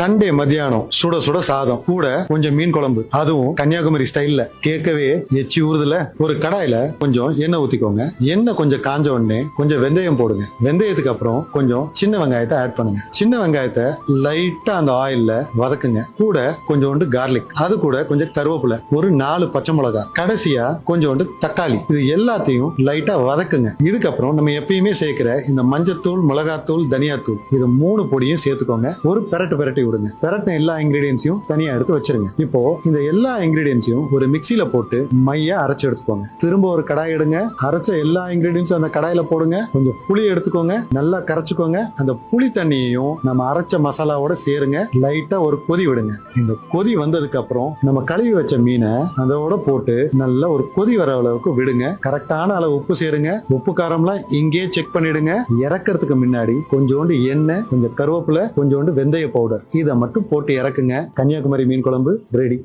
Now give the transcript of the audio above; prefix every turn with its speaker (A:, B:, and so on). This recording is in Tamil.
A: சண்டே மத்தியானம் சுட சுட சாதம் கூட கொஞ்சம் மீன் குழம்பு. அதுவும் கன்னியாகுமரி ஸ்டைல்ல கேட்கவே எச்சி ஊறுதுல. ஒரு கடாயில கொஞ்சம் எண்ணெய் ஊத்திக்கோங்க. எண்ணெய் கொஞ்சம் காஞ்ச உடனே கொஞ்சம் வெந்தயம் போடுங்க. வெந்தயத்துக்கு அப்புறம் கொஞ்சம் சின்ன வெங்காயத்தை ஆட் பண்ணுங்க. சின்ன வெங்காயத்தை லைட்டா அந்த ஆயில்ல வதக்குங்க. கூட கொஞ்சோண்டு கார்லிக் அது கூட கொஞ்சம் கருவேப்பிலை. ஒரு நாலு பச்சை மிளகாய். கடைசியா கொஞ்சோண்டு தக்காளி. இது எல்லாத்தையும் லைட்டா வதக்குங்க. இதுக்கப்புறம் நம்ம எப்பயுமே சேர்க்கிற இந்த மஞ்சத்தூள் மிளகாத்தூள் தனியாத்தூள். இது மூணு பொடியும் சேர்த்துக்கோங்க. ஒரு பெரட்டு பெரட்டி விடுங்க. பெரட்டின எல்லா இன்கிரீடியன்ஸையும் தனியா எடுத்து வச்சிருங்க. இப்போ இந்த எல்லா இன்கிரீடியன்ஸையும் ஒரு மிக்சியில போட்டு மைய அரைச்சு எடுத்துக்கோங்க. திரும்ப ஒரு கடாய் எடுங்க. அரைச்ச எல்லா இன்கிரீடியன்ஸும் அந்த கடாயில போடுங்க. கொஞ்சம் புளி எடுத்துக்கோங்க. நல்லா கரைச்சுக்கோங்க. அந்த புளி தண்ணியையும் நம்ம அரைச்ச மசாலாவோட சேருங்க. லைட்டா ஒரு கொதி விடுங்க. இந்த கொதி வந்ததுக்கு அப்புறம் நம்ம கழுவி வச்ச மீனை அதோட போட்டு நல்லா ஒரு கொதி வர அளவுக்கு விடுங்க. கரெக்டான அளவு உப்பு சேருங்க. உப்பு காரம்லாம் இங்கேயே செக் பண்ணிடுங்க. இறக்கறதுக்கு முன்னாடி கொஞ்சோண்டு எண்ணெய் கொஞ்சம் கருவேப்பிலை கொஞ்சோண்டு வெந்தய பவுடர் இதை மட்டும் போட்டு இறக்குங்க. கன்னியாகுமரி மீன் குழம்பு ரெடி